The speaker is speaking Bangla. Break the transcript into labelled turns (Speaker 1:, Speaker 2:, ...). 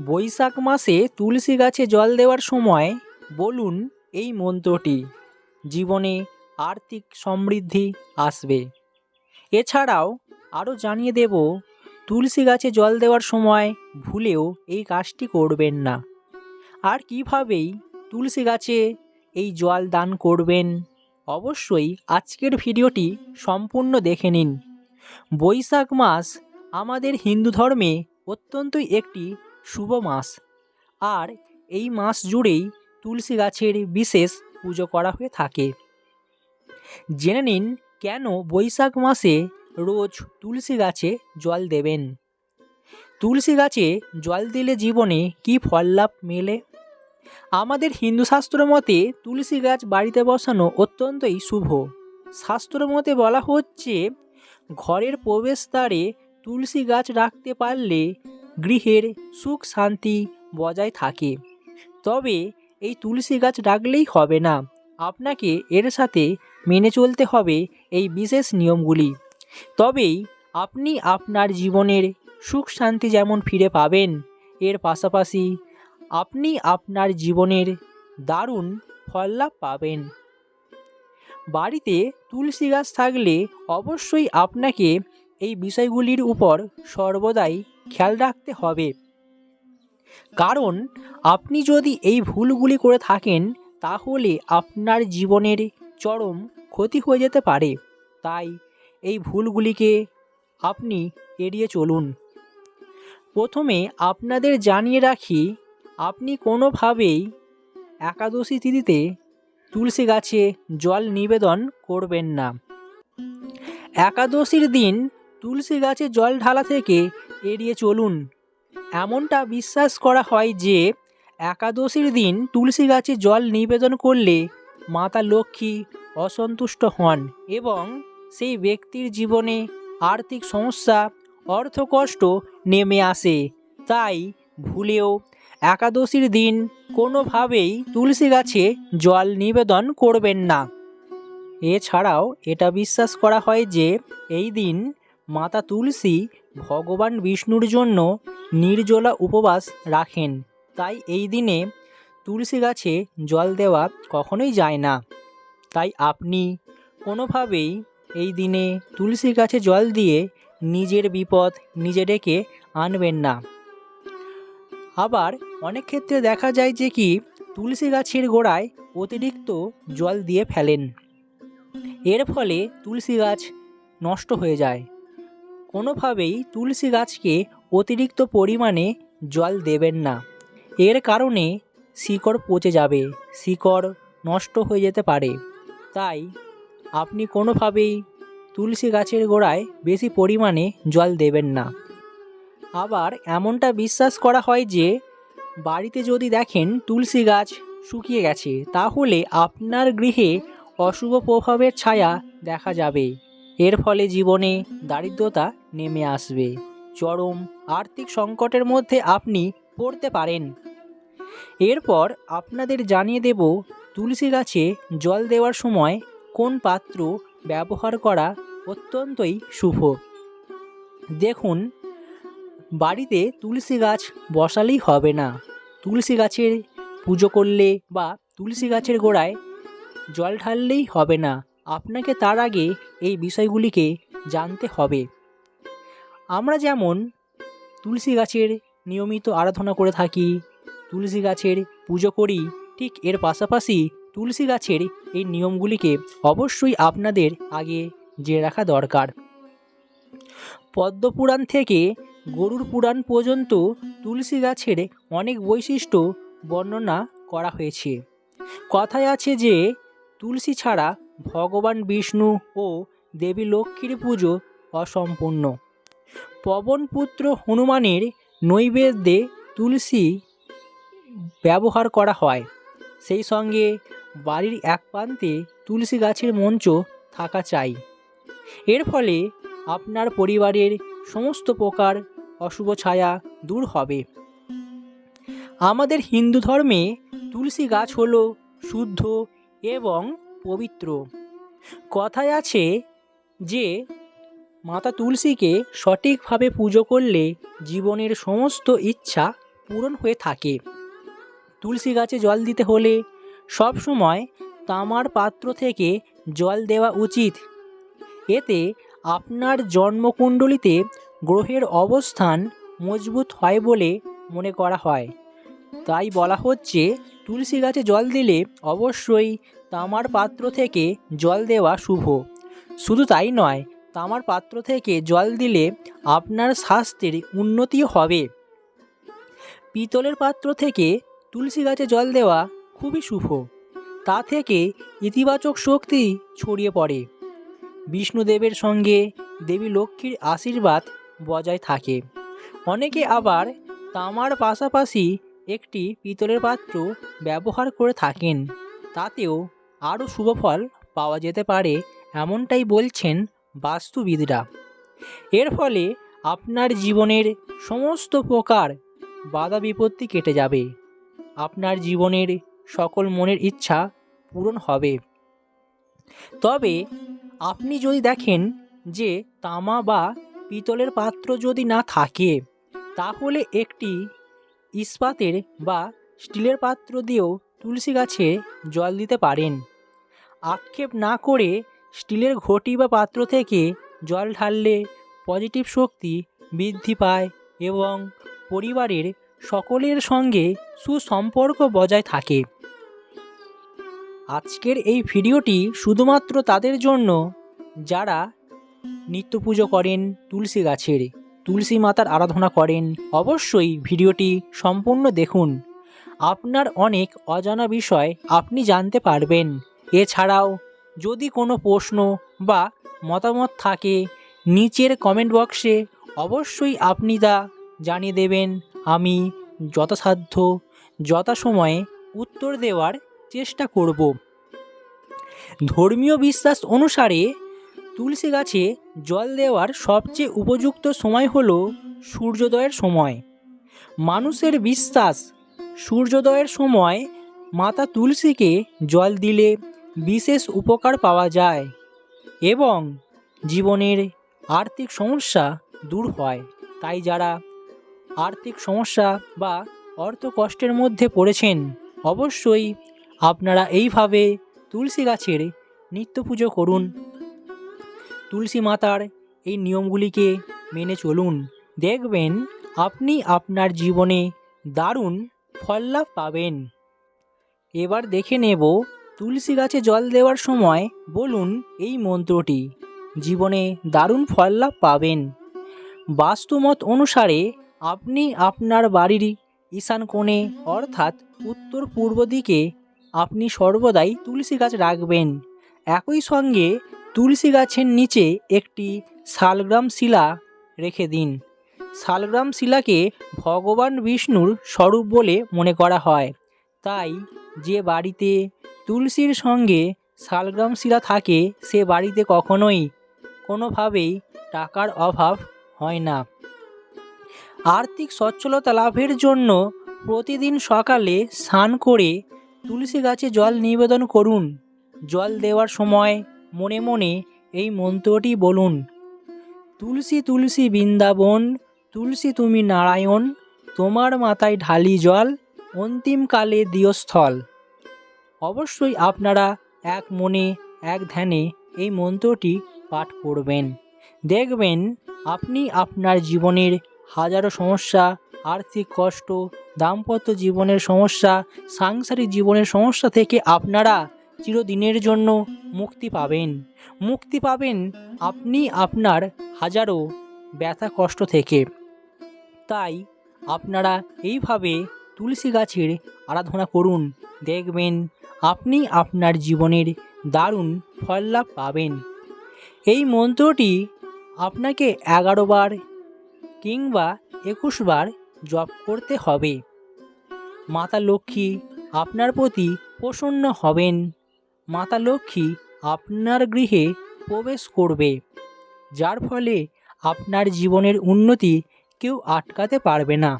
Speaker 1: বৈশাখ মাসে তুলসী গাছে জল দেওয়ার সময় বলুন এই মন্ত্রটি, জীবনে আর্থিক সমৃদ্ধি আসবে। এছাড়াও আরও জানিয়ে দেব, তুলসী গাছে জল দেওয়ার সময় ভুলেও এই কাজটি করবেন না। আর কিভাবেই তুলসী গাছে এই জল দান করবেন, অবশ্যই আজকের ভিডিওটি সম্পূর্ণ দেখে নিন। বৈশাখ মাস আমাদের হিন্দু ধর্মে অত্যন্তই একটি শুভ মাস। আর এই মাস জুড়েই তুলসী গাছের বিশেষ পুজো করা হয়ে থাকে। জেনে নিন কেন বৈশাখ মাসে রোজ তুলসী গাছে জল দেবেন? তুলসী গাছে জল দিলে জীবনে কী ফল লাভ মেলে? আমাদের হিন্দু শাস্ত্র মতে তুলসী গাছ বাড়িতে বসানো অত্যন্তই শুভ। শাস্ত্র মতে বলা হচ্ছে, ঘরের প্রবেশদ্বারে তুলসী গাছ রাখতে পারলে গৃহের সুখ শান্তি বজায় থাকে। তবে এই তুলসী গাছ রাখলেই হবে না। আপনাকে এর সাথে মেনে চলতে হবে এই বিশেষ নিয়মগুলি। তবেই আপনি আপনার জীবনের সুখ শান্তি যেমন ফিরে পাবেন, এর পাশাপাশি আপনি আপনার জীবনের দারুণ ফল লাভ পাবেন। বাড়িতে তুলসী গাছ থাকলে অবশ্যই আপনাকে এই বিষয়গুলির উপর সর্বদাই খেয়াল রাখতে হবে। কারণ, আপনি যদি এই ভুলগুলি করে থাকেন, তাহলে আপনার জীবনের চরম ক্ষতি হয়ে যেতে পারে। তাই, এই ভুলগুলিকে আপনি এড়িয়ে চলুন। প্রথমে আপনাদের জানিয়ে রাখি, আপনি কোনোভাবেই একাদশী তিথিতে তুলসী গাছে জল নিবেদন করবেন না। একাদশীর দিন তুলসী গাছে জল ঢালা থেকে এড়িয়ে চলুন। এমনটা বিশ্বাস করা হয় যে, একাদশীর দিন তুলসী গাছে জল নিবেদন করলে মাতা লক্ষ্মী অসন্তুষ্ট হন এবং সেই ব্যক্তির জীবনে আর্থিক সমস্যা, অর্থকষ্ট নেমে আসে। তাই ভুলেও একাদশীর দিন কোনোভাবেই তুলসী গাছে জল নিবেদন করবেন না। এছাড়াও এটা বিশ্বাস করা হয় যে, এই দিন মাতা তুলসী ভগবান বিষ্ণুর জন্য নির্জলা উপবাস রাখেন। তাই এই দিনে তুলসী গাছে জল দেওয়া কখনোই যায় না। তাই আপনি কোনোভাবেই এই দিনে তুলসী গাছে জল দিয়ে নিজের বিপদ নিজে ডেকে আনবেন না। আবার অনেক ক্ষেত্রে দেখা যায় যে কি, তুলসী গাছের গোড়ায় অতিরিক্ত জল দিয়ে ফেলেন। এর ফলে তুলসী গাছ নষ্ট হয়ে যায়। কোনোভাবেই তুলসী গাছকে অতিরিক্ত পরিমাণে জল দেবেন না। এর কারণে শিকড় পচে যাবে, শিকড় নষ্ট হয়ে যেতে পারে। তাই আপনি কোনোভাবেই তুলসী গাছের গোড়ায় বেশি পরিমাণে জল দেবেন না। আবার এমনটা বিশ্বাস করা হয় যে, বাড়িতে যদি দেখেন তুলসী গাছ শুকিয়ে গেছে, তাহলে আপনার গৃহে অশুভ প্রভাবের ছায়া দেখা যাবে। এর ফলে জীবনে দারিদ্রতা নেমে আসবে। চরম আর্থিক সংকটের মধ্যে আপনি পড়তে পারেন। এরপর আপনাদের জানিয়ে দেব তুলসী গাছে জল দেওয়ার সময় কোন পাত্র ব্যবহার করা অত্যন্তই শুভ। দেখুন, বাড়িতে তুলসী গাছ বসালেই হবে না। তুলসী গাছের পুজো করলে বা তুলসী গাছের গোড়ায় জল ঢাললেই হবে না। আপনাকে তার আগে এই বিষয়গুলিকে জানতে হবে। আমরা যেমন তুলসী গাছের নিয়মিত আরাধনা করে থাকি, তুলসী গাছের পুজো করি, ঠিক এর পাশাপাশি তুলসী গাছের এই নিয়মগুলিকে অবশ্যই আপনাদের আগে জেনে রাখা দরকার। পদ্মপুরাণ থেকে গরুর পুরাণ পর্যন্ত তুলসী গাছের অনেক বৈশিষ্ট্য বর্ণনা করা হয়েছে। কথায় আছে যে, তুলসী ছাড়া ভগবান বিষ্ণু ও দেবী লক্ষ্মীর পুজো অসম্পূর্ণ। পবনপুত্র হনুমানের নৈবেদ্যে তুলসী ব্যবহার করা হয়। সেই সঙ্গে বাড়ির এক প্রান্তে তুলসী গাছের মঞ্চ থাকা চাই। এর ফলে আপনার পরিবারের সমস্ত প্রকার অশুভ ছায়া দূর হবে। আমাদের হিন্দু ধর্মে তুলসী গাছ হলো শুদ্ধ এবং পবিত্র। কথায় আছে যে, মাতা তুলসীকে সঠিকভাবে পুজো করলে জীবনের সমস্ত ইচ্ছা পূরণ হয়ে থাকে। তুলসী গাছে জল দিতে হলে সব সময় তামার পাত্র থেকে জল দেওয়া উচিত। এতে আপনার জন্মকুণ্ডলিতে গ্রহের অবস্থান মজবুত হয় বলে মনে করা হয়। তাই বলা হচ্ছে, তুলসী গাছে জল দিলে অবশ্যই তামার পাত্র থেকে জল দেওয়া শুভ। শুধু তাই নয়, তামার পাত্র থেকে জল দিলে আপনার স্বাস্থ্যের উন্নতি হবে। পিতলের পাত্র থেকে তুলসী গাছে জল দেওয়া খুবই শুভ। তা থেকে ইতিবাচক শক্তি ছড়িয়ে পড়ে। বিষ্ণুদেবের সঙ্গে দেবী লক্ষ্মীর আশীর্বাদ বজায় থাকে। অনেকে আবার তামার পাশাপাশি একটি পিতলের পাত্র ব্যবহার করে থাকেন। তাতেও আরও শুভফল পাওয়া যেতে পারে, এমনটাই বলছেন বাস্তুবিদরা। এর ফলে আপনার জীবনের সমস্ত প্রকার বাধা বিপত্তি কেটে যাবে। আপনার জীবনের সকল মনের ইচ্ছা পূরণ হবে। তবে আপনি যদি দেখেন যে তামা বা পিতলের পাত্র যদি না থাকে, তাহলে একটি ইস্পাতের বা স্টিলের পাত্র দিয়েও তুলসী গাছে জল দিতে পারেন। আক্ষেপ না করে স্টিলের ঘটি বা পাত্র থেকে জল ঢাললে পজিটিভ শক্তি বৃদ্ধি পায় এবং পরিবারের সকলের সঙ্গে সুসম্পর্ক বজায় থাকে। আজকের এই ভিডিওটি শুধুমাত্র তাদের জন্য। যারা নিত্য পুজো করেন, তুলসী গাছের, তুলসী মাতার আরাধনা করেন, অবশ্যই ভিডিওটি সম্পূর্ণ দেখুন। আপনার অনেক অজানা বিষয় আপনি জানতে পারবেন। এছাড়াও যদি কোনো প্রশ্ন বা মতামত থাকে, নিচের কমেন্ট বক্সে অবশ্যই আপনি তা জানিয়ে দেবেন। আমি যথাসাধ্য, যথাসময়ে উত্তর দেওয়ার চেষ্টা করব। ধর্মীয় বিশ্বাস অনুসারে তুলসী গাছে জল দেওয়ার সবচেয়ে উপযুক্ত সময় হল সূর্যোদয়ের সময়। মানুষের বিশ্বাস, সূর্যোদয়ের সময় মাতা তুলসীকে জল দিলে বিশেষ উপকার পাওয়া যায় এবং জীবনের আর্থিক সমস্যা দূর হয়। তাই যারা আর্থিক সমস্যা বা অর্থ কষ্টের মধ্যে পড়েছেন, অবশ্যই আপনারা এইভাবে তুলসী গাছের নিত্য পুজো করুন। তুলসী মাতার এই নিয়মগুলিকে মেনে চলুন। দেখবেন আপনি আপনার জীবনে দারুণ ফললাভ পাবেন। এবার দেখে নেব তুলসী গাছে জল দেওয়ার সময় বলুন এই মন্ত্রটি। জীবনে দারুণ ফললাভ পাবেন। বাস্তুমত অনুসারে আপনি আপনার বাড়ির ঈশান কোণে অর্থাৎ উত্তর পূর্ব দিকে আপনি সর্বদাই তুলসী গাছ রাখবেন। একই সঙ্গে তুলসী গাছের নিচে একটি শালগ্রাম শিলা রেখে দিন। শালগ্রাম শিলাকে ভগবান বিষ্ণুর স্বরূপ বলে মনে করা হয়। তাই যে বাড়িতে তুলসীর সঙ্গে শালগ্রাম শিলা থাকে সে বাড়িতে কখনোই, কোনোভাবেই টাকার অভাব হয় না। আর্থিক সচ্ছলতা লাভের জন্য প্রতিদিন সকালে স্নান করে তুলসী গাছে জল নিবেদন করুন। জল দেওয়ার সময় মনে মনে এই মন্ত্রটি বলুন, তুলসী তুলসী বৃন্দাবন, তুলসী তুমি নারায়ণ, তোমার মাথায় ঢালি জল, অন্তিমকালে দিয়স্থল। অবশ্যই আপনারা এক মনে, এক ধ্যানে এই মন্ত্রটি পাঠ করবেন। দেখবেন আপনি আপনার জীবনের হাজারো সমস্যা, আর্থিক কষ্ট, দাম্পত্য জীবনের সমস্যা, সাংসারিক জীবনের সমস্যা থেকে আপনারা চিরদিনের জন্য মুক্তি পাবেন। মুক্তি পাবেন আপনি আপনার হাজারো ব্যথা কষ্ট থেকে। তাই আপনারা এইভাবে তুলসী গাছের আরাধনা করুন, দেখবেন আপনি আপনার জীবনের দারুণ ফললাভ পাবেন। এই মন্ত্রটি আপনাকে এগারো বার কিংবা একুশ বার জপ করতে হবে। মাতা লক্ষ্মী আপনার প্রতি প্রসন্ন হবেন। মাতা লক্ষ্মী আপনার গৃহে প্রবেশ করবে, যার ফলে আপনার জীবনের উন্নতি কেউ আটকাতে পারবে না।